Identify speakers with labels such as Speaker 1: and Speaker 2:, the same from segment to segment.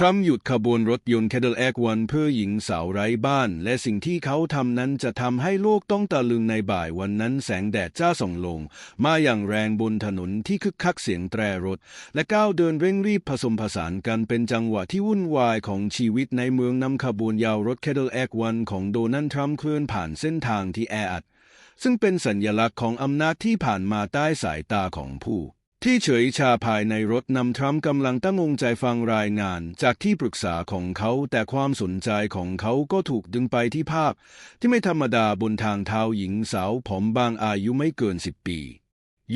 Speaker 1: ทรัมป์หยุดขบวนรถยนต์แคดเดิลแอกวันเพื่อหญิงสาวไร้บ้าน และสิ่งที่เขาทำนั้นจะทำให้โลกต้องตะลึงในบ่ายวันนั้นแสงแดดจ้าส่องลง มาอย่างแรงบนถนนที่คึกคักเสียงแตรรถ และก้าวเดินเร่งรีบผสมผสานกันเป็นจังหวะที่วุ่นวายของชีวิตในเมืองนำขบวนยาวรถแคดเดิลแอกวันของโดนัลด์ทรัมป์เคลื่อนผ่านเส้นทางที่แออัดซึ่งเป็นสัญลักษณ์ของอำนาจที่ผ่านมาใต้สายตาของผู้ ที่เฉยชาภายในรถนำทรัมป์กำลังตั้งองใจฟังรายงานจากที่ปรึกษาของเขาแต่ความสนใจของเขาก็ถูกดึงไปที่ภาพ ที่ไม่ธรรมดาบนทางเท้าหญิงสาวผอมบางอายุไม่เกินสิบปี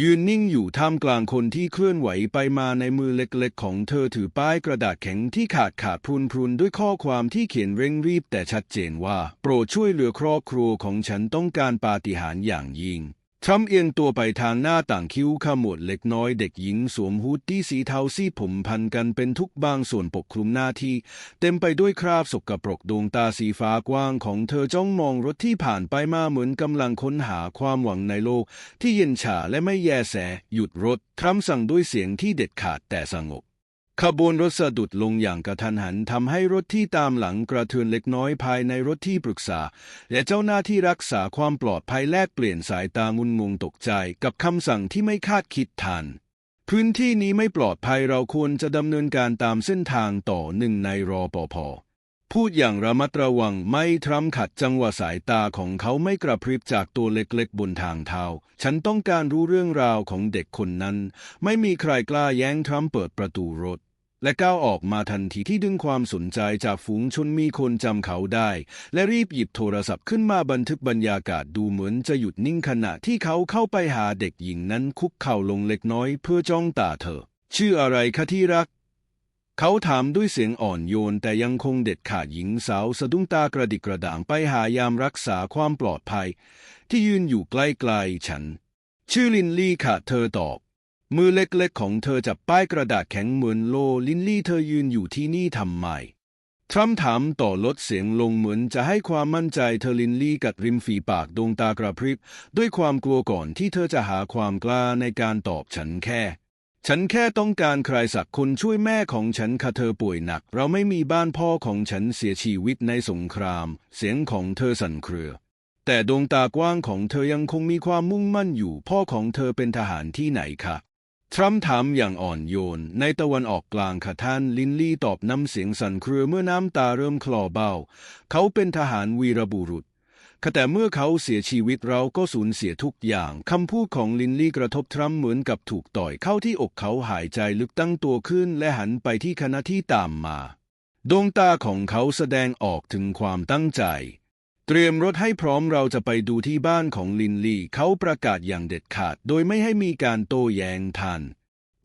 Speaker 1: ยืนนิ่งอยู่ท่ามกลางคนที่เคลื่อนไหวไปมาในมือเล็กๆ ของเธอถือป้ายกระดาษแข็งที่ขาดขาดพรุนพรุนๆด้วยข้อความที่เขียนเร่งรีบแต่ชัดเจนว่า โปรดช่วยเหลือครอบครัวของฉันต้องการปาฏิหาริย์อย่างยิ่ง ทรัมป์เอียงตัวไปทางหน้าต่างคิ้วขมวดเล็กน้อยเด็กหญิงสวมฮูดดี้สีเทาซีดผมพันกันเป็นทุกบางส่วนปกคลุมหน้าที่ เต็มไปด้วยคราบสกปรกดวงตาสีฟ้ากว้างของเธอจ้องมองรถที่ผ่านไปมาเหมือนกำลังค้นหาความหวังในโลก ที่เย็นชาและไม่แยแส หยุดรถ ทรัมป์สั่งด้วยเสียงที่เด็ดขาดแต่สงบ ขบวนรถสะดุดลงอย่างกระทันหันทำให้รถที่ตามหลังกระเทือนเล็กน้อยภายในรถที่ปรึกษา และเจ้าหน้าที่รักษาความปลอดภัยแลกเปลี่ยนสายตางุนงงตกใจกับคำสั่งที่ไม่คาดคิดทัน พื้นที่นี้ไม่ปลอดภัยเราควรจะดำเนินการตามเส้นทางต่อหนึ่งในรอปภ พูดอย่างระมัดระวังไม่ทรัมขัดจังหวะสายตาของเขาไม่กระพริบจากตัวเล็กๆบนทางเท้า ฉันต้องการรู้เรื่องราวของเด็กคนนั้น ไม่มีใครกล้าแย้งทรัมเปิดประตูรถ และก้าวออกมาทันทีที่ดึงความสนใจจากฝูงชนมีคนจำเขาได้ และรีบหยิบโทรศัพท์ขึ้นมาบันทึกบรรยากาศดูเหมือนจะหยุดนิ่งขณะที่เขาเข้าไปหาเด็กหญิงนั้นคุกเข่าลงเล็กน้อยเพื่อจ้องตาเธอ ชื่ออะไรคะที่รัก เขาถามด้วยเสียงอ่อนโยนแต่ยังคงเด็ดขาดหญิงสาวสะดุ้งตากระดิกกระด่างไปหายามรักษาความปลอดภัย ที่ยืนอยู่ใกล้ๆฉัน ชื่อลินลี่ค่ะเธอตอบ มือเล็กๆของเธอจับป้ายกระดาษแข็งเหมือนโลลินลี่เธอยืนอยู่ที่นี่ทำไมทรัมป์ถามต่อลดเสียงลงเหมือนจะให้ความมั่นใจเธอลินลี่กัดริมฝีปากดวงตากระพริบ ด้วยความกลัวก่อนที่เธอจะหาความกล้าในการตอบฉันแค่ ฉันแค่ต้องการใครสักคนช่วยแม่ของฉันค่ะเธอป่วยหนัก เราไม่มีบ้านพ่อของฉันเสียชีวิตในสงคราม เสียงของเธอสั่นเครือ แต่ดวงตากว้างของเธอยังคงมีความมุ่งมั่นอยู่พ่อของเธอเป็นทหารที่ไหนคะทรัมป์ถามอย่างอ่อนโยน ในตะวันออกกลางค่ะท่านลินลี่ตอบน้ำเสียงสั่นเครือเมื่อน้ำตาเริ่มคลอเบาเขาเป็นทหารวีรบุรุษ แต่เมื่อเขาเสียชีวิตเราก็สูญเสียทุกอย่าง คำพูดของลินลี่กระทบทรัมป์เหมือนกับถูกต่อยเข้าที่อกเขาหายใจลึกตั้งตัวขึ้น และหันไปที่คณะที่ตามมา ดวงตาของเขาแสดงออกถึงความตั้งใจ เตรียมรถให้พร้อมเราจะไปดูที่บ้านของลินลี่ เขาประกาศอย่างเด็ดขาด โดยไม่ให้มีการโต้แย้งทัน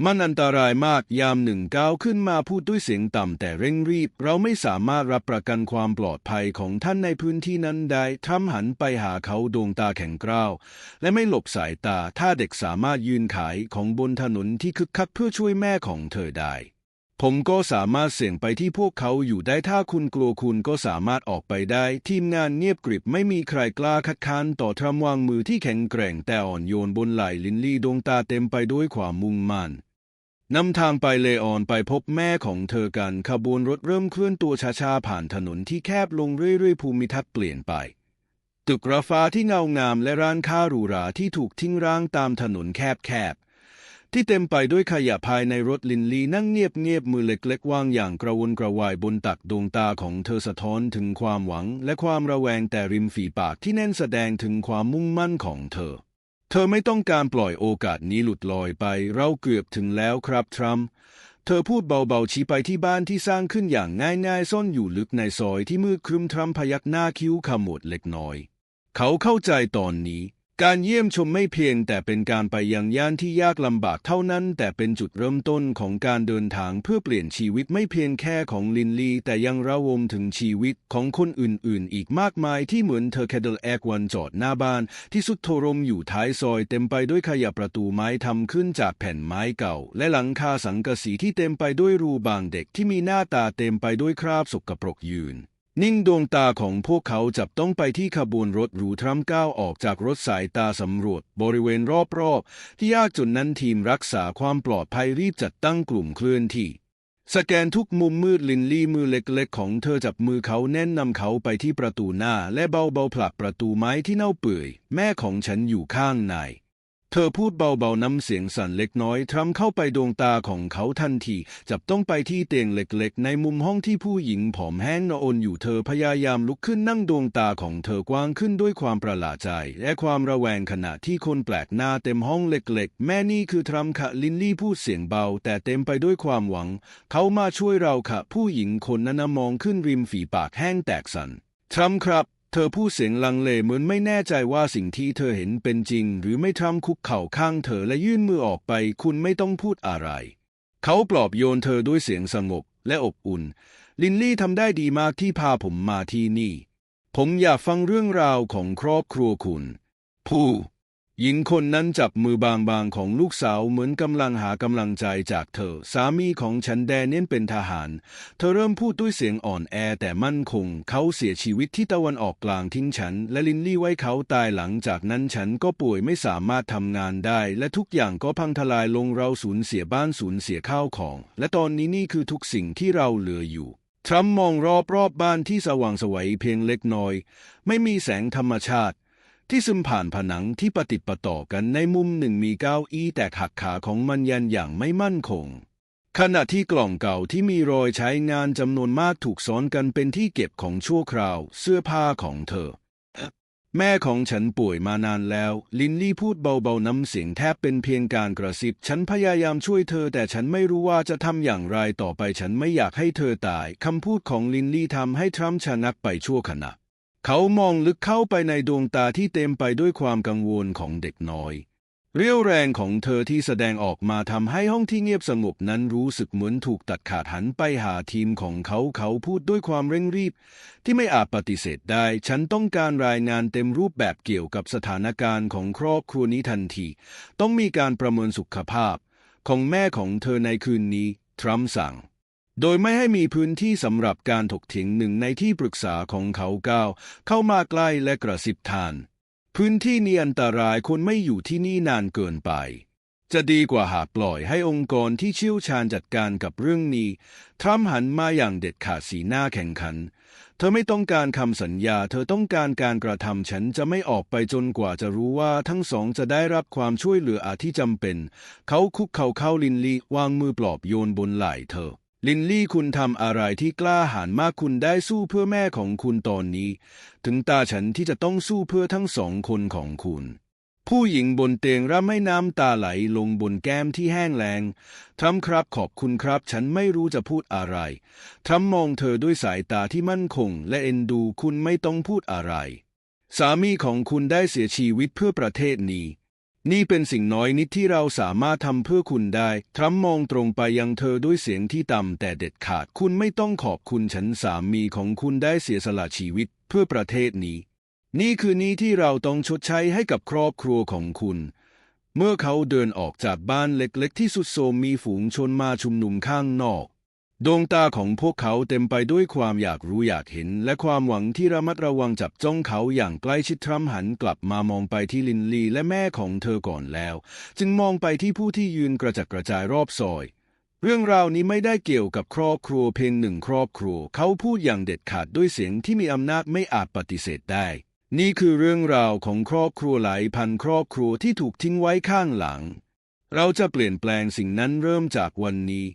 Speaker 1: มันอันตรายมากยามหนึ่งก้าวขึ้นมาพูดด้วยเสียงต่ำแต่เร่งรีบ เราไม่สามารถรับประกันความปลอดภัยของท่านในพื้นที่นั้นได้ทรัมป์หันไปหาเขาดวงตาแข็งกร้าว และไม่หลบสายตาถ้าเด็กสามารถยืนขายของบนถนนที่คึกคักเพื่อช่วยแม่ของเธอได้ ผมก็สามารถเสี่ยงไปที่พวกเขาอยู่ได้ถ้าคุณกลัวคุณก็สามารถออกไปได้ ทีมงานเงียบกริบไม่มีใครกล้าคัดค้านต่อทรัมวางมือที่แข็งแกร่งแต่อ่อนโยนบนไหล่ลินลี่ดวงตาเต็มไปด้วยความมุ่งมั่น นำทางไปเลออนไปพบแม่ของเธอกันขบวนรถเริ่มเคลื่อนตัวช้าๆผ่านถนนที่แคบลงเรื่อยๆภูมิทัศน์เปลี่ยนไป ตึกราฟ้าที่เงางามและร้านค้าหรูหราที่ถูกทิ้งร้างตามถนนแคบๆที่เต็มไปด้วยขยะภายในรถลินลีนั่งเงียบๆมือเล็กๆว่างอย่างกระวนกระวายบนตักดวงตาของเธอสะท้อนถึงความหวังและความระแวงแต่ริมฝีปากที่แน่นแสดงถึงความมุ่งมั่นของเธอ เธอไม่ต้องการปล่อยโอกาสนี้หลุดลอยไป เราเกือบถึงแล้วครับทรัมป์เธอพูดเบาๆชี้ไปที่บ้านที่สร้างขึ้นอย่างง่ายๆ ซ่อนอยู่ลึกในซอยที่มืดครึมทรัมพยักหน้าคิ้วขมวดเล็กน้อย เขาเข้าใจตอนนี้ การเยี่ยมชมไม่เพียงแต่เป็นการไปยังย่านที่ยากลำบากเท่านั้น แต่เป็นจุดเริ่มต้นของการเดินทางเพื่อเปลี่ยนชีวิตไม่เพียงแค่ของลินลีแต่ยังระวมถึงชีวิตของคนอื่นๆ อีกมากมายที่เหมือนเธอแคดเดลแอกวันจอดหน้าบ้าน ที่สุดโทรมอยู่ท้ายซอยเต็มไปด้วยขยะประตูไม้ทำขึ้นจากแผ่นไม้เก่า และหลังคาสังกะสีที่เต็มไปด้วยรูบางเด็กที่มีหน้าตาเต็มไปด้วยคราบสกปรกยืน นิ่งดวงตาของพวกเขาจับต้องไปที่ขบวนรถหรูทรัมป์ก้าวออกจากรถสายตาสำรวจบริเวณรอบๆ ที่ยากจนนั้นทีมรักษาความปลอดภัยรีบจัดตั้งกลุ่มเคลื่อนที่ สแกนทุกมุมมืดลินลี่มือเล็กๆ ของเธอจับมือเขาแน่นนำเขาไปที่ประตูหน้า และเบาๆผลักประตูไม้ที่เน่าเปื่อย แม่ของฉันอยู่ข้างใน เธอพูดเบาๆน้ำเสียงสั่นเล็กน้อยทรัมเข้าไปดวงตาของเขาทันที จับต้องไปที่เตียงเล็กๆ ในมุมห้องที่ผู้หญิงผอมแห้งนอนอยู่เธอพยายามลุกขึ้นนั่งดวงตาของเธอกว้างขึ้นด้วยความประหลาดใจ และความระแวงขณะที่คนแปลกหน้าเต็มห้องเล็กๆ แม่นี่คือทรัมค่ะลินลี่พูดเสียงเบา แต่เต็มไปด้วยความหวัง เขามาช่วยเราค่ะ ผู้หญิงคนนั้นมองขึ้นริมฝีปากแห้งแตกสั่นทรัมครับ ธอพูดเสียงลังเลเหมือนไม่แน่ใจว่าสิ่งที่เธอเห็นเป็นจริง หรือไม่ทำคุกเข่าข้างเธอและยื่นมือออกไป คุณไม่ต้องพูดอะไร เขาปลอบโยนเธอด้วยเสียงสงบและอบอุ่น ลินลี่ทำได้ดีมากที่พาผมมาที่นี่ ผมอยากฟังเรื่องราวของครอบครัวคุณ ผู้ หญิงคนนั้นจับมือบางๆของลูกสาวเหมือนกำลังหากำลังใจจากเธอ สามีของฉันแดเนียนเป็นทหาร เธอเริ่มพูดด้วยเสียงอ่อนแอแต่มั่นคง เขาเสียชีวิตที่ตะวันออกกลางทิ้งฉัน และลินลี่ไว้เขาตายหลังจากนั้นฉันก็ป่วยไม่สามารถทำงานได้ และทุกอย่างก็พังทลายลงเราสูญเสียบ้านสูญเสียข้าวของ และตอนนี้นี่คือทุกสิ่งที่เราเหลืออยู่ทรัมมองรอบรอบบ้านที่สว่างสวัยเพียงเล็กน้อย ไม่มีแสงธรรมชาติ ที่ซึมผ่านผนังที่ปฏิดประต่อกันในมุมหนึ่งมีเก้าอี้แตกหักขาของมันยันอย่างไม่มั่นคง ขณะที่กล่องเก่าที่มีรอยใช้งานจำนวนมากถูกซ้อนกันเป็นที่เก็บของชั่วคราวเสื้อผ้าของเธอ แม่ของฉันป่วยมานานแล้ว ลินลี่พูดเบาๆน้ำเสียงแทบเป็นเพียงการกระซิบ ฉันพยายามช่วยเธอ แต่ฉันไม่รู้ว่าจะทำอย่างไรต่อไปฉันไม่อยากให้เธอตายคำพูดของลินลี่ทำให้ทรัมป์ชะงักไปชั่วขณะ เขามองลึกเข้าไปในดวงตาที่เต็มไปด้วยความกังวลของเด็กน้อย เรี่ยวแรงของเธอที่แสดงออกมาทำให้ห้องที่เงียบสงบนั้นรู้สึกเหมือนถูกตัดขาดหันไปหาทีมของเขาเขาพูดด้วยความเร่งรีบ ที่ไม่อาจปฏิเสธได้ ฉันต้องการรายงานเต็มรูปแบบเกี่ยวกับสถานการณ์ของครอบครัวนี้ทันที ต้องมีการประเมินสุขภาพ ของแม่ของเธอในคืนนี้ ทรัมป์สั่ง โดยไม่ให้มีพื้นที่สำหรับการถกเถียงหนึ่งในที่ปรึกษาของเขาก้าวเข้ามาใกล้และกระซิบทาน พื้นที่นี้อันตรายคนไม่อยู่ที่นี่นานเกินไป จะดีกว่าหากปล่อยให้องค์กรที่เชี่ยวชาญจัดการกับเรื่องนี้ทรัมหันมาอย่างเด็ดขาดสีหน้าแข่งขัน เธอไม่ต้องการคำสัญญา เธอต้องการการกระทำฉันจะไม่ออกไปจนกว่าจะรู้ว่าทั้งสองจะได้รับความช่วยเหลืออาที่จำเป็น เขาคุกเข่าเข้าลินลีวางมือปลอบโยนบนไหล่เธอ ลินลี่คุณทำอะไรที่กล้าหาญมากคุณได้สู้เพื่อแม่ของคุณตอนนี้ ถึงตาฉันที่จะต้องสู้เพื่อทั้งสองคนของคุณ ผู้หญิงบนเตียงร่ำให้น้ำตาไหลลงบนแก้มที่แห้งแล้งทรัมป์ครับขอบคุณครับ ฉันไม่รู้จะพูดอะไรทรัมป์มองเธอด้วยสายตาที่มั่นคง และเอ็นดูคุณไม่ต้องพูดอะไร สามีของคุณได้เสียชีวิตเพื่อประเทศนี้ นี่เป็นสิ่งน้อยนิดที่เราสามารถทำเพื่อคุณได้ ทรัมป์มองตรงไปยังเธอด้วยเสียงที่ต่ำแต่เด็ดขาด คุณไม่ต้องขอบคุณฉันสามีของคุณได้เสียสละชีวิตเพื่อประเทศนี้ นี่คือนี้ที่เราต้องชดใช้ให้กับครอบครัวของคุณ เมื่อเขาเดินออกจากบ้านเล็กๆ ที่สุดโทมมีฝูงชนมาชุมนุมข้างนอก ดวงตาของพวกเขาเต็มไปด้วยความอยากรู้อยากเห็น และความหวังที่ระมัดระวังจับจ้องเขาอย่างใกล้ชิดทรัมป์หันกลับมามองไปที่ลินลีและแม่ของเธอก่อนแล้ว จึงมองไปที่ผู้ที่ยืนกระจัดกระจายรอบซอย เรื่องราวนี้ไม่ได้เกี่ยวกับครอบครัวเพียงหนึ่งครอบครัว เขาพูดอย่างเด็ดขาดด้วยเสียงที่มีอำนาจไม่อาจปฏิเสธได้ นี่คือเรื่องราวของครอบครัวหลายพันครอบครัวที่ถูกทิ้งไว้ข้างหลัง เราจะเปลี่ยนแปลงสิ่งนั้นเริ่มจากวันนี้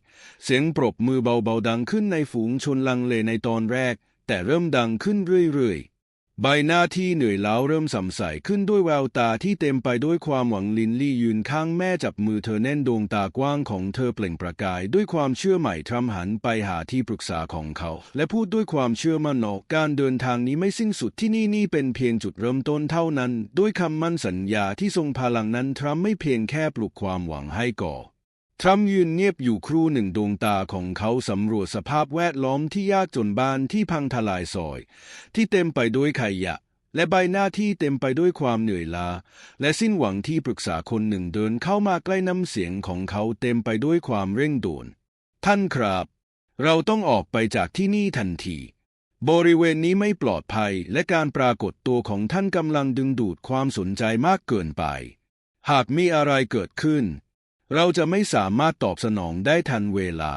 Speaker 1: เสียงปรบมือเบาๆดังขึ้นในฝูงชนลังเลในตอนแรก แต่เริ่มดังขึ้นเรื่อยๆ ใบหน้าที่เหนื่อยล้าเริ่มสำใสขึ้นด้วยแววตาที่เต็มไปด้วยความหวังลินลี่ยืนข้างแม่จับมือเธอแน่นดวงตากว้างของเธอเปล่งประกาย ด้วยความเชื่อใหม่ทรัมป์หันไปหาที่ปรึกษาของเขา และพูดด้วยความเชื่อมั่นว่าการเดินทางนี้ไม่สิ้นสุดที่นี่นี่เป็นเพียงจุดเริ่มต้นเท่านั้น ด้วยคำมั่นสัญญาที่ทรงพลังนั้นทรัมป์ไม่เพียงแค่ปลุกความหวังให้ก่อ ทรัมป์ยืนเงียบอยู่ครู่หนึ่งดวงตาของเขาสำรวจสภาพแวดล้อมที่ยากจนบ้านที่พังทลายซอย ที่เต็มไปด้วยขยะ และใบหน้าที่เต็มไปด้วยความเหนื่อยล้าและสิ้นหวังที่ปรึกษาคนหนึ่งเดินเข้ามาใกล้น้ำเสียงของเขาเต็มไปด้วยความเร่งด่วน ท่านครับ เราต้องออกไปจากที่นี่ทันที บริเวณนี้ไม่ปลอดภัยและการปรากฏตัวของท่านกำลังดึงดูดความสนใจมากเกินไป หากมีอะไรเกิดขึ้น เราจะไม่สามารถตอบสนองได้ทันเวลา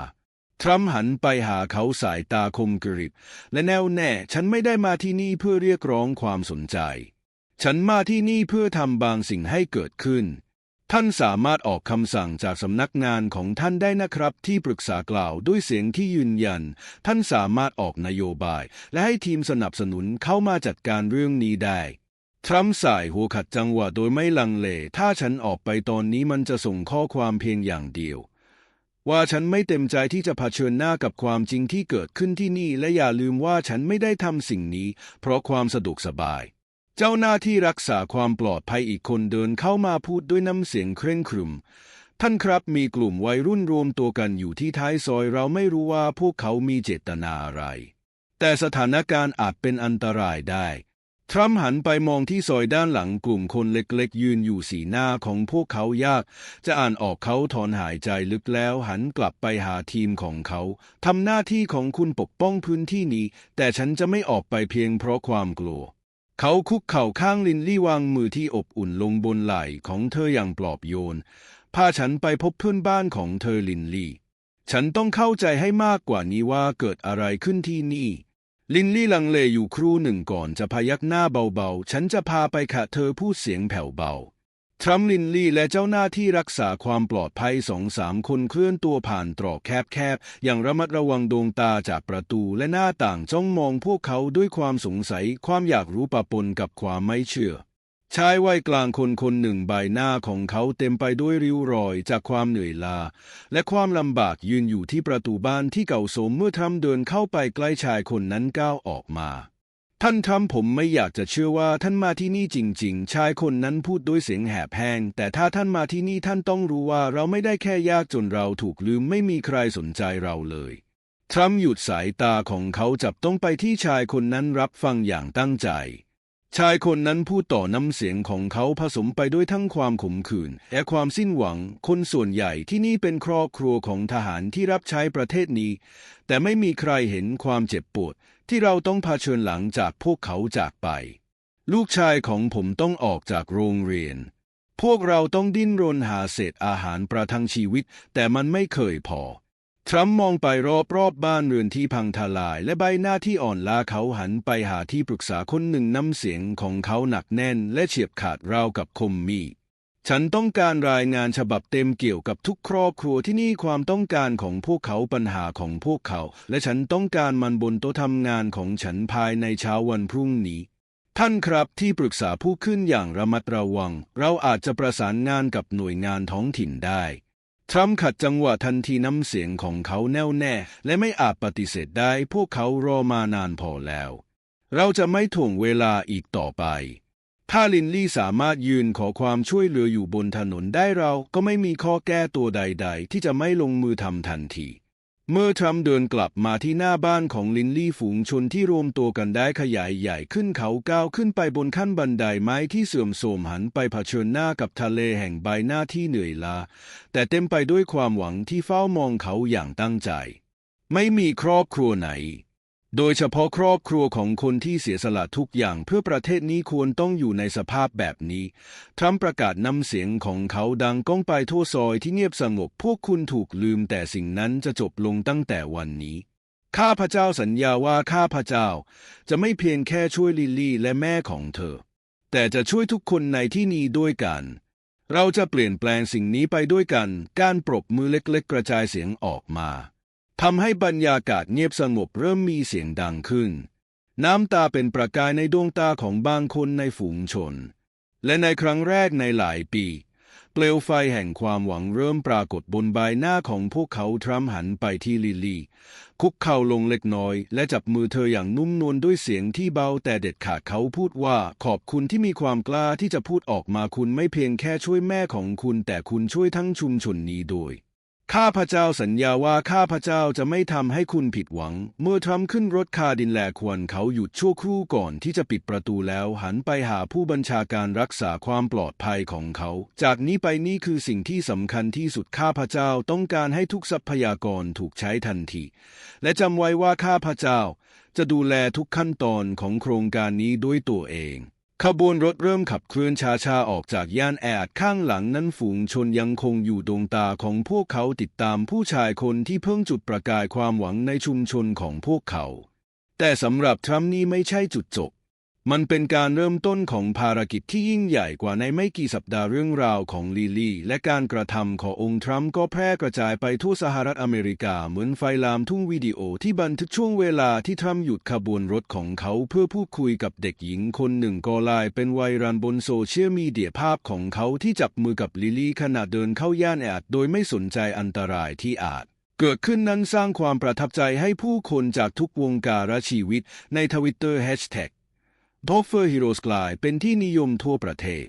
Speaker 1: ทรัมป์หันไปหาเขาสายตาคมกริบ และแน่วแน่ฉันไม่ได้มาที่นี่เพื่อเรียกร้องความสนใจ ฉันมาที่นี่เพื่อทำบางสิ่งให้เกิดขึ้น ท่านสามารถออกคำสั่งจากสำนักงานของท่านได้นะครับ ที่ปรึกษากล่าวด้วยเสียงที่ยืนยัน ท่านสามารถออกนโยบาย และให้ทีมสนับสนุนเข้ามาจัดการเรื่องนี้ได้ ทรัมป์สายหัวขัดจังหวะโดยไม่ลังเล ถ้าฉันออกไปตอนนี้มันจะส่งข้อความเพียงอย่างเดียว ว่าฉันไม่เต็มใจที่จะเผชิญหน้ากับความจริงที่เกิดขึ้นที่นี่ และอย่าลืมว่าฉันไม่ได้ทำสิ่งนี้ เพราะความสะดวกสบาย เจ้าหน้าที่รักษาความปลอดภัยอีกคนเดินเข้ามาพูดด้วยน้ำเสียงเคร่งครึม ท่านครับมีกลุ่มวัยรุ่นรวมตัวกันอยู่ที่ท้ายซอยเราไม่รู้ว่าพวกเขามีเจตนาอะไร แต่สถานการณ์อาจเป็นอันตรายได้ ทรัมป์หันไปมองที่ซอยด้านหลังกลุ่มคนเล็กๆ ยืนอยู่สีหน้าของพวกเขายาก จะอ่านออกเขาถอนหายใจลึกแล้วหันกลับไปหาทีมของเขาทำหน้าที่ของคุณปกป้องพื้นที่นี้ แต่ฉันจะไม่ออกไปเพียงเพราะความกลัว เขาคุกเข่าข้างลินลี่วางมือที่อบอุ่นลงบนไหล่ของเธออย่างปลอบโยนพาฉันไปพบเพื่อนบ้านของเธอลินลี่ ฉันต้องเข้าใจให้มากกว่านี้ว่าเกิดอะไรขึ้นที่นี่ ลินลี่ลังเลอยู่ครู่หนึ่งก่อนจะพยักหน้าเบาๆ ฉันจะพาไปค่ะเธอพูดเสียงแผ่วเบา ทรัมลินลี่และเจ้าหน้าที่รักษาความปลอดภัยสองสามคนเคลื่อนตัวผ่านตรอกแคบๆ อย่างระมัดระวังดวงตาจากประตูและหน้าต่างจ้องมองพวกเขาด้วยความสงสัยความอยากรู้ปะปนกับความไม่เชื่อ ชายวัยกลางคนคนหนึ่งใบหน้าของเขาเต็มไปด้วยริ้วรอยจากความเหนื่อยล้าและความลำบากยืนอยู่ที่ประตูบ้านที่เก่าโสมเมื่อทรัมเดินเข้าไปใกล้ชายคนนั้นก้าวออกมา ท่านทรัมป์ผมไม่อยากจะเชื่อว่าท่านมาที่นี่จริง ๆ ชายคนนั้นพูดด้วยเสียงแหบแห้งแต่ถ้าท่านมาที่นี่ท่านต้องรู้ว่าเราไม่ได้แค่ยากจนเราถูกลืมไม่มีใครสนใจเราเลยทรัมหยุดสายตาของเขาจับต้องไปที่ชายคนนั้นรับฟังอย่างตั้งใจ ชายคนนั้นพูดต่อน้ำเสียงของเขาผสมไปด้วยทั้งความขมขื่นและความสิ้นหวัง คนส่วนใหญ่ที่นี่เป็นครอบครัวของทหารที่รับใช้ประเทศนี้ แต่ไม่มีใครเห็นความเจ็บปวด ที่เราต้องเผชิญหลังจากพวกเขาจากไป ลูกชายของผมต้องออกจากโรงเรียน พวกเราต้องดิ้นรนหาเศษอาหารประทังชีวิต แต่มันไม่เคยพอ ทรัมป์มองไปรอบรอบบ้านเรือนที่พังทลาย และใบหน้าที่อ่อนล้าเขาหันไปหาที่ปรึกษาคนหนึ่งน้ำเสียงของเขาหนักแน่นและเฉียบขาดราวกับคมมีดฉันต้องการรายงานฉบับเต็มเกี่ยวกับทุกครอบครัวที่นี่ความต้องการของพวกเขาปัญหาของพวกเขา และฉันต้องการมันบนโต๊ะทำงานของฉันภายในเช้าวันพรุ่งนี้ ท่านครับที่ปรึกษาผู้ขึ้นอย่างระมัดระวัง เราอาจจะประสานงานกับหน่วยงานท้องถิ่นได้ ทรัมป์ขัดจังหวะทันทีน้ำเสียงของเขาแน่วแน่ และไม่อาจปฏิเสธได้พวกเขารอมานานพอแล้ว เราจะไม่ถ่วงเวลาอีกต่อไป ถ้าลินลี่สามารถยืนขอความช่วยเหลืออยู่บนถนนได้เราก็ไม่มีข้อแก้ตัวใด ๆ ที่จะไม่ลงมือทำทันที เมื่อทรัมป์เดินกลับมาที่หน้าบ้านของลินลี่ฝูงชนที่รวมตัวกันได้ขยายใหญ่ขึ้นเขาก้าวขึ้นไปบนขั้นบันไดไม้ที่เสื่อมโทรมหันไปเผชิญหน้ากับทะเลแห่งใบหน้าที่เหนื่อยล้าแต่เต็มไปด้วยความหวังที่เฝ้ามองเขาอย่างตั้งใจ ไม่มีครอบครัวไหน โดยเฉพาะครอบครัวของคนที่เสียสละทุกอย่างเพื่อประเทศนี้ควรต้องอยู่ในสภาพแบบนี้ ทรัมป์ประกาศนำเสียงของเขาดังก้องไปทั่วซอยที่เงียบสงบ พวกคุณถูกลืมแต่สิ่งนั้นจะจบลงตั้งแต่วันนี้ ข้าพเจ้าสัญญาว่าข้าพเจ้า จะไม่เพียงแค่ช่วยลิลลี่และแม่ของเธอ แต่จะช่วยทุกคนในที่นี้ด้วยกัน เราจะเปลี่ยนแปลงสิ่งนี้ไปด้วยกัน การปรบมือเล็กๆกระจายเสียงออกมา ทำให้บรรยากาศเงียบสงบเริ่มมีเสียงดังขึ้น น้ำตาเป็นประกายในดวงตาของบางคนในฝูงชน และในครั้งแรกในหลายปี เปลวไฟแห่งความหวังเริ่มปรากฏบนใบหน้าของพวกเขาทรัมป์หันไปที่ลิลลี่ คุกเข่าลงเล็กน้อย และจับมือเธออย่างนุ่มนวลด้วยเสียงที่เบาแต่เด็ดขาดเขาพูดว่าขอบคุณที่มีความกล้าที่จะพูดออกมาคุณไม่เพียงแค่ช่วยแม่ของคุณ แต่คุณช่วยทั้งชุมชนนี้ด้วย ข้าพเจ้าสัญญาว่าข้าพเจ้าจะไม่ทำให้คุณผิดหวัง เมื่อทรัมป์ขึ้นรถคาดินแลควรเขาหยุดชั่วครู่ก่อนที่จะปิดประตูแล้วหันไปหาผู้บัญชาการรักษาความปลอดภัยของเขา จากนี้ไปนี่คือสิ่งที่สำคัญที่สุดข้าพเจ้าต้องการให้ทุกทรัพยากรถูกใช้ทันที และจำไว้ว่าข้าพเจ้าจะดูแลทุกขั้นตอนของโครงการนี้ด้วยตัวเอง ขบวนรถเริ่มขับเคลื่อนช้าๆออกจากย่านแออัดข้างหลังนั้นฝูงชนยังคงอยู่ดวงตาของพวกเขาติดตามผู้ชายคนที่เพิ่งจุดประกายความหวังในชุมชนของพวกเขา แต่สำหรับทรัมป์นี่ไม่ใช่จุดจบ มันเป็นการเริ่มต้นของภารกิจที่ยิ่งใหญ่กว่าในไม่กี่สัปดาห์เรื่องราวของลิลี่ และการกระทำขององค์ทรัมป์ก็แพร่กระจายไปทั่วสหรัฐอเมริกาเหมือนไฟลามทุ่งวิดีโอที่บันทึกช่วงเวลาที่ทรัมป์หยุดขบวนรถของเขาเพื่อพูดคุยกับเด็กหญิงคนหนึ่งก็ลายเป็นไวรัลบนโซเชียลมีเดียภาพของเขาที่จับมือกับลิลี่ขณะเดินเข้าย่านแอดโดยไม่สนใจอันตรายที่อาจเกิดขึ้นนั้นสร้างความประทับใจให้ผู้คนจากทุกวงการชีวิตในทวิตเตอร์แฮชแท็ก ดอฟเฟอร์ฮีโร่กลายเป็นที่นิยมทั่วประเทศ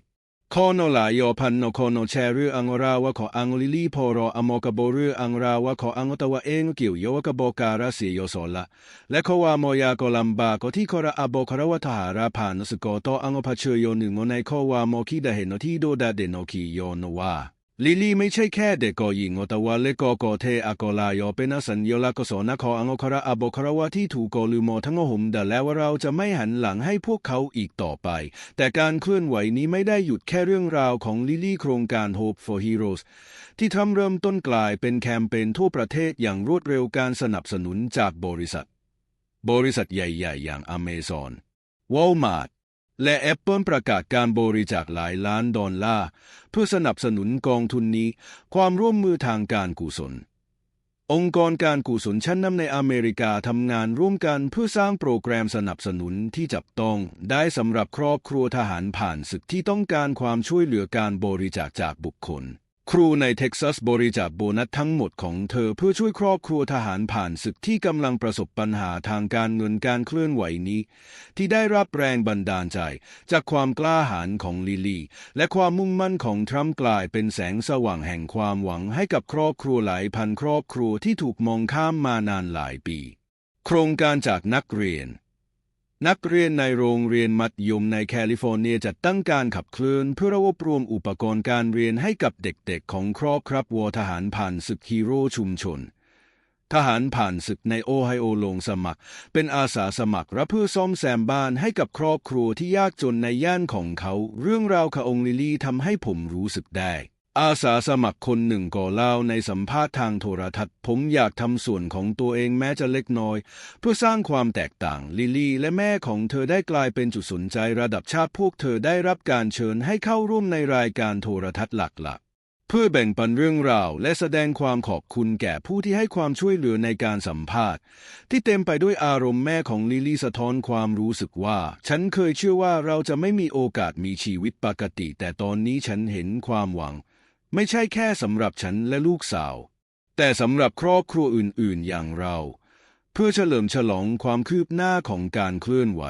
Speaker 1: คอนอลายอพันนคอนอแชร์เรืออังราวะขออังลิลีพอรออมอกบเรืออังราวะขออังตะวะเองเกี่ยวโยวกบอกการะเสียโยโซละและขวามอยากลัมบาก็ที่คระอบคารวะทหาราผ่านสกอตออังพเชยโยหนึ่งในขวามอคีดะเห็นที่โดดาเดนอคีโยนวา ลิลี่ไม่ใช่แค่เด็กกอหญิงแต่ว่าเล็กกอเทอากอลายอเป็นสัญญลักษณ์กศนคออังคระอบคารวะที่ถูกกอลืมอทั้งหุมดะแล้วว่าเราจะไม่หันหลังให้พวกเขาอีกต่อไป แต่การเคลื่อนไหวนี้ไม่ได้หยุดแค่เรื่องราวของลิลี่โครงการ Hope for Heroes ที่ทำเริ่มต้นกลายเป็นแคมเปญทั่วประเทศอย่างรวดเร็วการสนับสนุนจากบริษัท บริษัทใหญ่ ๆ อย่าง Amazon Walmart และ Apple ประกาศการบริจาคหลายล้านดอลลาร์เพื่อสนับสนุนกองทุนนี้ ความร่วมมือทางการกุศล องค์กรการกุศลชั้นนำในอเมริกาทำงานร่วมกันเพื่อสร้างโปรแกรมสนับสนุนที่จับต้องได้สำหรับครอบครัวทหารผ่านศึกที่ต้องการความช่วยเหลือการบริจาคจากบุคคล ครูในเท็กซัสบริจาคโบนัสทั้งหมดของเธอเพื่อช่วยครอบครัวทหารผ่านศึกที่กำลังประสบปัญหาทางการเงินการเคลื่อนไหวนี้ ที่ได้รับแรงบันดาลใจ จากความกล้าหาญของลิลี่ และความมุ่งมั่นของทรัมป์กลายเป็นแสงสว่างแห่งความหวังให้กับครอบครัวหลายพันครอบครัวที่ถูกมองข้ามมานานหลายปี โครงการจากนักเรียน นักเรียนในโรงเรียนมัธยมในแคลิฟอร์เนียจัดตั้งการขับเคลื่อนเพื่อรวบรวมอุปกรณ์การเรียนให้กับเด็กๆ ของครอบครับวัวทหารผ่านศึกฮีโร่ชุมชน ทหารผ่านศึกในโอไฮโอลงสมัคร เป็นอาสาสมัครรับเพื่อซ่อมแซมบ้านให้กับครอบครัวที่ยากจนในย่านของเขา เรื่องราวขององลิลี่ทำให้ผมรู้สึกได้ อาสาสมัครคนหนึ่งก่อเล่าในสัมภาษณ์ทางโทรทัศน์ ผมอยากทำส่วนของตัวเองแม้จะเล็กน้อย เพื่อสร้างความแตกต่างลิลี่ และแม่ของเธอได้กลายเป็นจุดสนใจระดับชาติพวกเธอได้รับการเชิญให้เข้าร่วมในรายการโทรทัศน์หลักๆ เพื่อแบ่งปันเรื่องราว และแสดงความขอบคุณแก่ผู้ที่ให้ความช่วยเหลือในการสัมภาษณ์ ที่เต็มไปด้วยอารมณ์แม่ของลิลี่สะท้อนความรู้สึกว่า ฉันเคยเชื่อว่าเราจะไม่มีโอกาสมีชีวิตปกติ แต่ตอนนี้ฉันเห็นความหวัง ไม่ใช่แค่สำหรับฉันและลูกสาว แต่สำหรับครอบครัวอื่นๆอย่างเรา เพื่อเฉลิมฉลองความคืบหน้าของการเคลื่อนไหว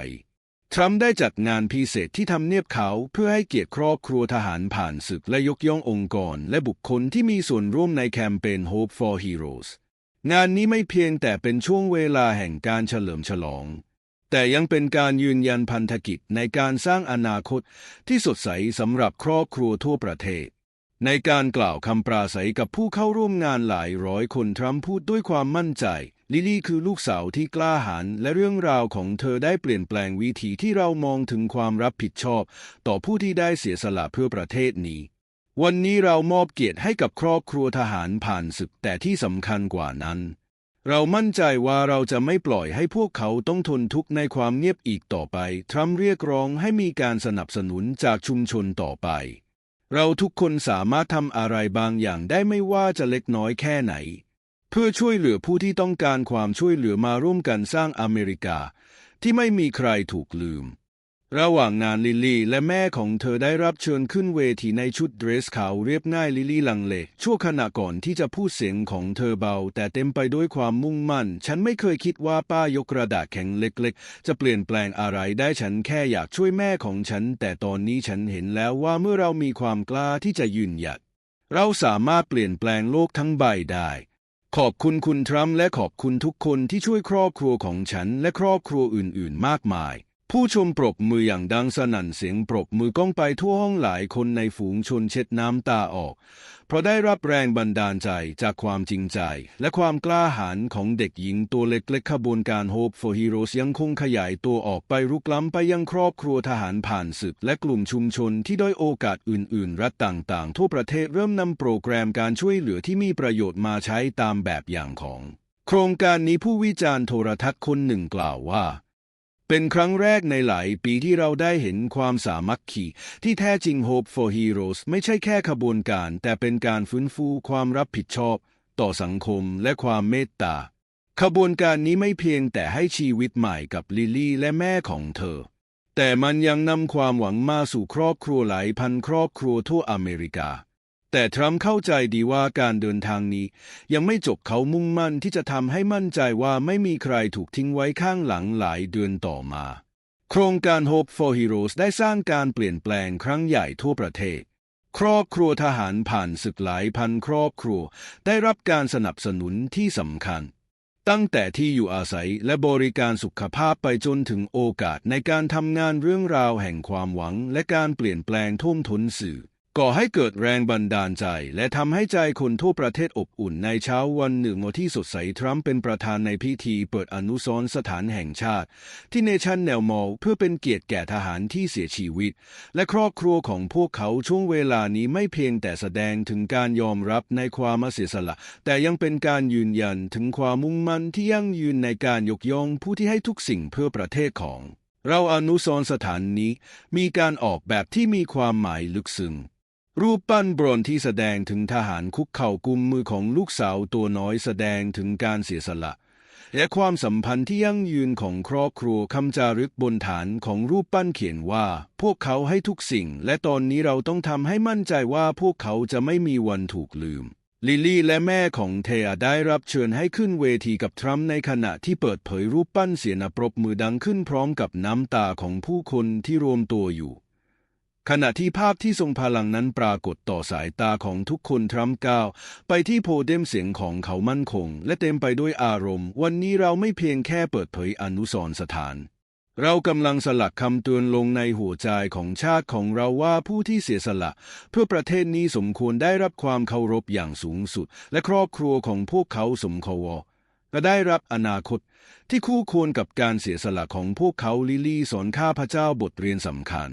Speaker 1: ทรัมป์ได้จัดงานพิเศษที่ทำเนียบเขาเพื่อให้เกียรติครอบครัวทหารผ่านศึกและยกย่ององค์กร และบุคคลที่มีส่วนร่วมในแคมเปญ Hope for Heroes งานนี้ไม่เพียงแต่เป็นช่วงเวลาแห่งการเฉลิมฉลอง แต่ยังเป็นการยืนยันพันธกิจในการสร้างอนาคตที่สดใสสำหรับครอบครัวทั่วประเทศ ในการกล่าวคำปราศัยกับผู้เข้าร่วมงานหลายร้อยคนทรัมป์พูดด้วยความมั่นใจ ลิลี่คือลูกสาวที่กล้าหาญและเรื่องราวของเธอได้เปลี่ยนแปลงวิถีที่เรามองถึงความรับผิดชอบ ต่อผู้ที่ได้เสียสละเพื่อประเทศนี้ วันนี้เรามอบเกียรติให้กับครอบครัวทหารผ่านศึกแต่ที่สำคัญกว่านั้น เรามั่นใจว่าเราจะไม่ปล่อยให้พวกเขาต้องทนทุกข์ในความเงียบอีกต่อไป ทรัมป์เรียกร้องให้มีการสนับสนุนจากชุมชนต่อไป เราทุกคนสามารถทำอะไรบางอย่างได้ไม่ว่าจะเล็กน้อยแค่ไหน เพื่อช่วยเหลือผู้ที่ต้องการความช่วยเหลือมาร่วมกันสร้างอเมริกา ที่ไม่มีใครถูกลืม ระหว่างงานลิลลี่และแม่ของเธอได้รับเชิญขึ้นเวทีในชุดเดรสขาวเรียบง่ายลิลลี่ลังเลชั่วขณะก่อนที่จะพูดเสียงของเธอเบา แต่เต็มไปด้วยความมุ่งมั่น ฉันไม่เคยคิดว่าป้ายกกระดาษแข็งเล็กๆ จะเปลี่ยนแปลงอะไรได้ฉันแค่อยากช่วยแม่ของฉัน แต่ตอนนี้ฉันเห็นแล้วว่าเมื่อเรามีความกล้าที่จะยืนหยัด เราสามารถเปลี่ยนแปลงโลกทั้งใบได้ขอบคุณคุณทรัมป์และขอบคุณทุกคนที่ช่วยครอบครัวของฉันและครอบครัวอื่น ๆ มากมาย ผู้ชมปรบมืออย่างดังสนั่นเสียงปรบมือก้องไปทั่วห้องหลายคนในฝูงชนเช็ดน้ำตาออก เพราะได้รับแรงบันดาลใจจากความจริงใจ และความกล้าหาญของเด็กหญิงตัวเล็กๆขบวนการ Hope for Heroes ยังคงขยายตัวออกไปรุกล้ำไปยังครอบครัวทหารผ่านศึก และกลุ่มชุมชนที่ด้อยโอกาสอื่น ๆ รัฐต่างๆ ทั่วประเทศเริ่มนำโปรแกรมการช่วยเหลือที่มีประโยชน์มาใช้ตามแบบอย่างของ โครงการนี้ผู้วิจารณ์โทรทัศน์คนหนึ่งกล่าวว่า เป็นครั้งแรกในหลายปีที่เราได้เห็นความสามัคคีที่แท้จริง Hope for Heroes ไม่ใช่แค่ขบวนการ แต่เป็นการฟื้นฟูความรับผิดชอบ ต่อสังคมและความเมตตา ขบวนการนี้ไม่เพียงแต่ให้ชีวิตใหม่กับลิลลี่และแม่ของเธอ แต่มันยังนำความหวังมาสู่ครอบครัวหลายพันครอบครัวทั่วอเมริกา แต่ทรัมป์เข้าใจดีว่าการเดินทางนี้ ยังไม่จบเขามุ่งมั่นที่จะทำให้มั่นใจว่าไม่มีใครถูกทิ้งไว้ข้างหลังหลายเดือนต่อมา โครงการ Hope for Heroes ได้สร้างการเปลี่ยนแปลงครั้งใหญ่ทั่วประเทศ ครอบครัวทหารผ่านศึกหลายพันครอบครัว ได้รับการสนับสนุนที่สำคัญตั้งแต่ที่อยู่อาศัยและบริการสุขภาพไปจนถึงโอกาสในการทำงานเรื่องราวแห่งความหวังและการเปลี่ยนแปลงท่วมท้นสื่อ ก่อให้เกิดแรงบันดาลใจ และทำให้ใจคนทั่วประเทศอบอุ่นในเช้าวันหนึ่งที่สดใสทรัมป์เป็นประธานในพิธีเปิดอนุสรณ์สถานแห่งชาติ ที่เนชั่นแนลมอลเพื่อเป็นเกียรติแก่ทหารที่เสียชีวิต และครอบครัวของพวกเขาช่วงเวลานี้ไม่เพียงแต่แสดงถึงการยอมรับในความเสียสละ แต่ยังเป็นการยืนยันถึงความมุ่งมั่นที่ยั่งยืนในการยกย่องผู้ที่ให้ทุกสิ่งเพื่อประเทศของ เราอนุสรณ์สถานนี้ มีการออกแบบที่มีความหมายลึกซึ้ง รูปปั้นบรอนที่แสดงถึงทหารคุกเข่ากุมมือของลูกสาวตัวน้อยแสดงถึงการเสียสละ และความสัมพันธ์ที่ยั่งยืนของครอบครัวคำจารึกบนฐานของรูปปั้นเขียนว่า พวกเขาให้ทุกสิ่ง และตอนนี้เราต้องทำให้มั่นใจว่าพวกเขาจะไม่มีวันถูกลืม ลิลลี่และแม่ของเทอาได้รับเชิญให้ขึ้นเวทีกับทรัมป์ในขณะที่เปิดเผยรูปปั้นเสียงปรบมือดังขึ้นพร้อมกับน้ำตาของผู้คนที่รวมตัวอยู่ ขณะที่ภาพที่ทรงพลังนั้นปรากฏต่อสายตาของทุกคนทรัมป์ก้าวไปที่โพเดียมเสียงของเขามั่นคง และเต็มไปด้วยอารมณ์ วันนี้เราไม่เพียงแค่เปิดเผยอนุสรณ์สถาน เรากำลังสลักคำเตือนลงในหัวใจของชาติของเราว่าผู้ที่เสียสละ เพื่อประเทศนี้สมควรได้รับความเคารพอย่างสูงสุด และครอบครัวของพวกเขาสมควรก็ได้รับอนาคต ที่คู่ควรกับการเสียสละของพวกเขาลิลี่สอนข้าพเจ้าบทเรียนสำคัญ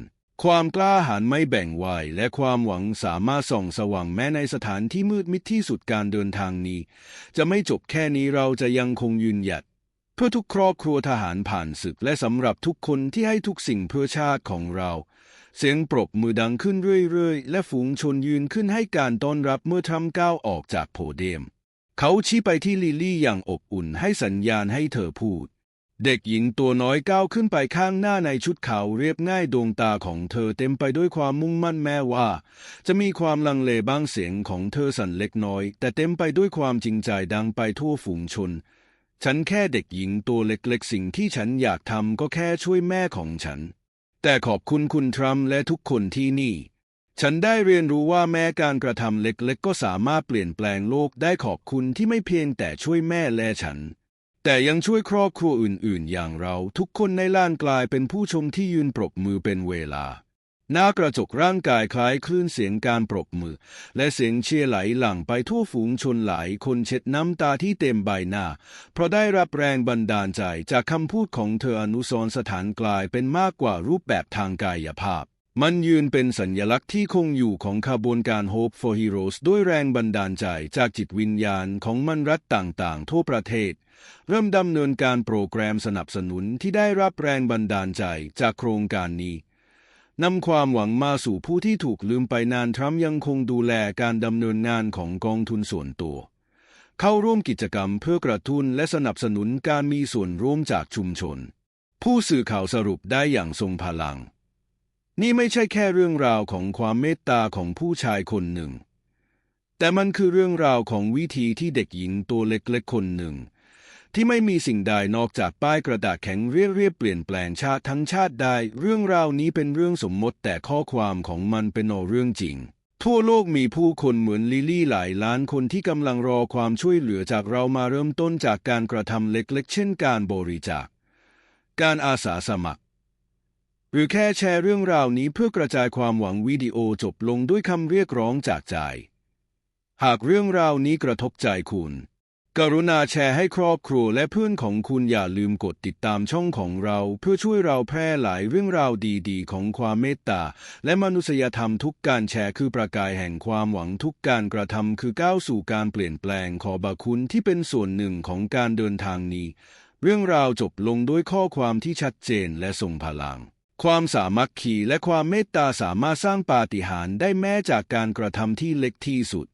Speaker 1: ความกล้าหาญไม่แบ่งวัยและความหวังสามารถส่องสว่างแม้ในสถานที่มืดมิดที่สุดการเดินทางนี้ จะไม่จบแค่นี้เราจะยังคงยืนหยัด เพื่อทุกครอบครัวทหารผ่านศึกและสำหรับทุกคนที่ให้ทุกสิ่งเพื่อชาติของเรา เสียงปรบมือดังขึ้นเรื่อยๆ และฝูงชนยืนขึ้นให้การต้อนรับเมื่อทรัมป์ก้าวออกจากโพเดียม เขาชี้ไปที่ลิลลี่อย่างอบอุ่นให้สัญญาณให้เธอพูด เด็กหญิงตัวน้อยก้าวขึ้นไปข้างหน้าในชุดขาวเรียบง่ายดวงตาของเธอเต็มไปด้วยความมุ่งมั่นแม้ว่า จะมีความลังเลบ้างเสียงของเธอสั่นเล็กน้อย แต่เต็มไปด้วยความจริงใจดังไปทั่วฝูงชน ฉันแค่เด็กหญิงตัวเล็กๆ สิ่งที่ฉันอยากทำก็แค่ช่วยแม่ของฉัน แต่ขอบคุณคุณทรัมป์และทุกคนที่นี่ ฉันได้เรียนรู้ว่าแม้การกระทำเล็กๆ ก็สามารถเปลี่ยนแปลงโลกได้ขอบคุณที่ไม่เพียงแต่ช่วยแม่และฉัน แต่ยังช่วยครอบครัวอื่นๆ อย่างเราทุกคนในล้านกลายเป็นผู้ชมที่ยืนปรบมือเป็นเวลา หน้ากระจกร่างกายคล้ายคลื่นเสียงการปรบมือ และเสียงเชียร์ไหลหลั่งไปทั่วฝูงชนหลายคนเช็ดน้ำตาที่เต็มใบหน้า เพราะได้รับแรงบันดาลใจจากคำพูดของเธออนุสรสถานกลายเป็นมากกว่ารูปแบบทางกายภาพมันยืนเป็นสัญลักษณ์ที่คงอยู่ของขบวนการ Hope for Heroes ด้วยแรงบันดาลใจจากจิตวิญญาณของมันรัฐต่างๆ ทั่วประเทศ เริ่มดำเนินการโปรแกรมสนับสนุนที่ได้รับแรงบันดาลใจจากโครงการนี้นำความหวังมาสู่ผู้ที่ถูกลืมไปนานทรัมป์ยังคงดูแลการดำเนินงานของกองทุนส่วนตัว เข้าร่วมกิจกรรมเพื่อกระตุ้นและสนับสนุนการมีส่วนร่วมจากชุมชน ผู้สื่อข่าวสรุปได้อย่างทรงพลัง นี่ไม่ใช่แค่เรื่องราวของความเมตตาของผู้ชายคนหนึ่ง แต่มันคือเรื่องราวของวิธีที่เด็กหญิงตัวเล็กๆคนหนึ่ง ที่ไม่มีสิ่งใดนอกจากป้ายกระดาษแข็งเรียบเรียบเปลี่ยนแปลงชาติทั้งชาติได้ เรื่องราวนี้เป็นเรื่องสมมติแต่ข้อความของมันเป็นเรื่องจริง ทั่วโลกมีผู้คนเหมือนลิลลี่หลายล้านคนที่กำลังรอความช่วยเหลือจากเรามาเริ่มต้นจากการกระทำเล็กๆ เช่นการบริจาค การอาสาสมัคร หรือแค่แชร์เรื่องราวนี้เพื่อกระจายความหวังวิดีโอจบลงด้วยคำเรียกร้องจากใจ หากเรื่องราวนี้กระทบใจคุณ กรุณาแชร์ให้ครอบครัวและเพื่อนของคุณอย่าลืมกดติดตามช่องของเราเพื่อช่วยเราแพร่หลายเรื่องราวดีๆ ของความเมตตา และมนุษยธรรมทุกการแชร์คือประกายแห่งความหวังทุกการกระทำคือก้าวสู่การเปลี่ยนแปลงขอบาคุณที่เป็นส่วนหนึ่งของการเดินทางนี้ เรื่องราวจบลงด้วยข้อความที่ชัดเจนและทรงพลังความสามัคคีและความเมตตาสามารถสร้างปาฏิหาริย์ได้แม้จากการกระทำที่เล็กที่สุด